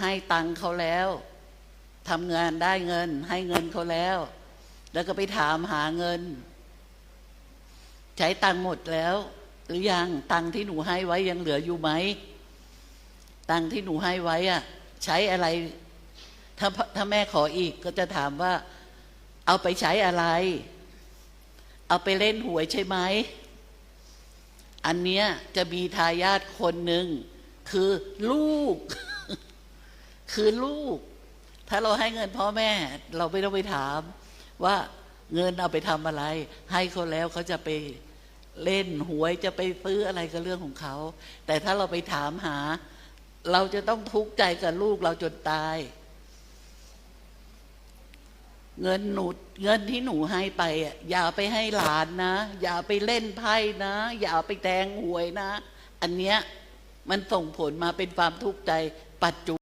ให้ตังเขาแล้วทำงานได้เงิน ให้เงินเขาแล้ว แล้วก็ไปถามหาเงิน ใช้ตังหมดแล้ว หรือยังตังที่หนูให้ไว้ยังเหลืออยู่ไหมตังที่หนูให้ไว้อะใช้อะไร ถ้าถ้าแม่ขออีกก็จะถามว่า เอาไปใช้อะไร เอาไปเล่นหวยใช่ไหมอันเนี้ยจะมีทายาทคนหนึ่งคือลูก คือลูก ถ้าเราให้เงินพ่อแม่ เราไม่ต้องไปถาม ว่าเงินเอาไปทำอะไร ให้เขาแล้วเขาจะไปเล่นหวยจะไปซื้ออะไรก็เรื่องของเขา แต่ถ้าเราไปถามหา เราจะต้องทุกข์ใจกับลูกเราจนตาย เงินหนูเงินที่หนูให้ไปอะอย่าไปให้หลานนะ อย่าไปเล่นไพ่นะ อย่าไปแทงหวยนะ อันเนี้ยมันส่งผลมาเป็นความทุกข์ใจปัจจุ